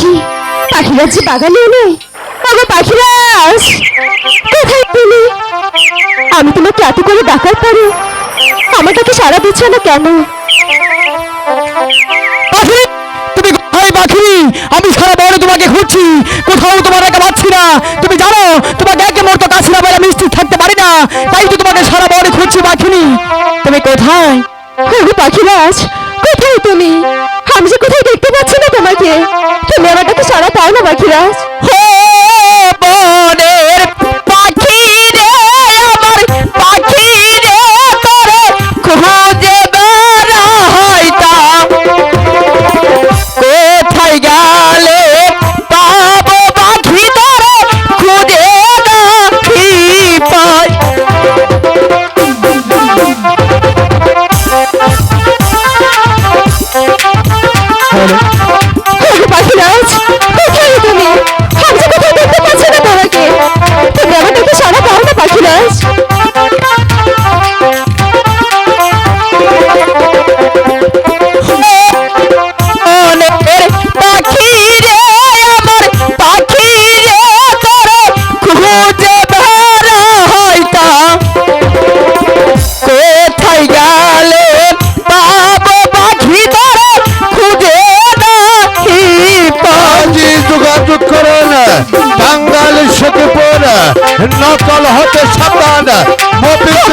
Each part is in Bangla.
কি? পাখিরাজ যে বাগানে এলে? আমার পাখিরাজ কোথায় তুমি? আমি তোমাকে এত করে ডাকার পরে আমাকে সারা দিচ্ছ না কেন? তুমি কোথায় পাখিনি? আমি সারা বড় তোমাকে খুঁজছি। কোথাও তোমার একা পাচ্ছি না। তুমি জানো তোমাকে একে মতো কাছে না বলে আমি স্থির থাকতে পারি না। তাই তো তোমাকে সারা বড় খুঁজছি পাখিনি। তুমি কোথায়? পাখিরাজ কোথায় তুমি? আমি যে কোথায় দেখতে পাচ্ছি না তোমাকে? তুমি আমার কাছে সারা পাও না পাখিরাজ হো পড়ে নকল হতে সাবধান। মফিজ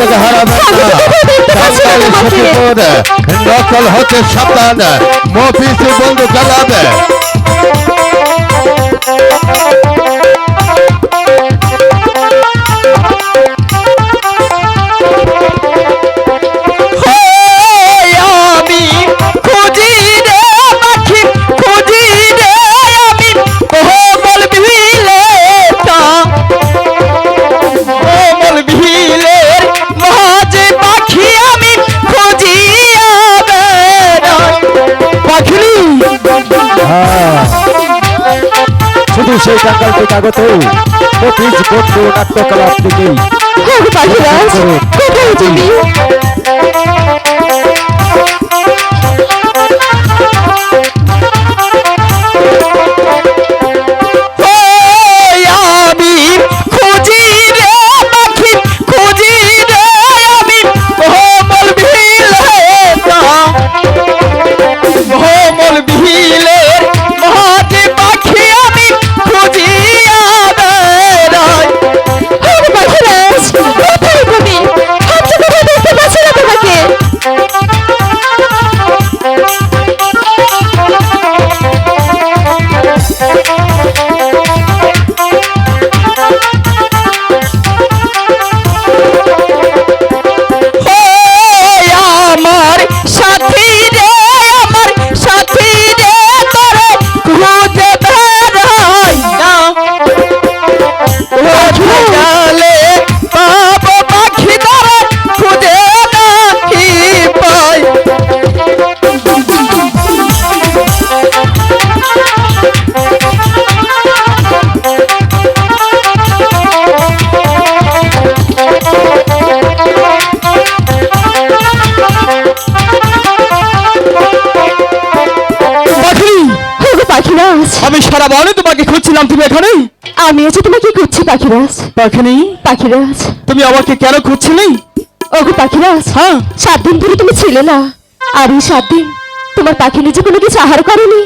কোথায় তুমি? সুযোগ হারাবে না নকল হতে সাবধান মফিস বন্ধু চালাবে শুধু সেই টাকার কাগত অফিস বন্ধু নাট্যকলা থেকেই কোথায় আমি সারা বনে তোমাকে খুঁজছিলাম তুমি এখানে আমি তুমি তোমাকে খুঁজছি পাখিরাজ। পাখিনি? পাখিরাজ। তুমি আমাকে কেন খুঁজছিলে? ওগো পাখিরাজ হ্যাঁ। সাত দিন ধরে তুমি ছিলে না। আর এই সাত দিন তোমার পাখি নিজে কোনো কিছু আহার করেনি।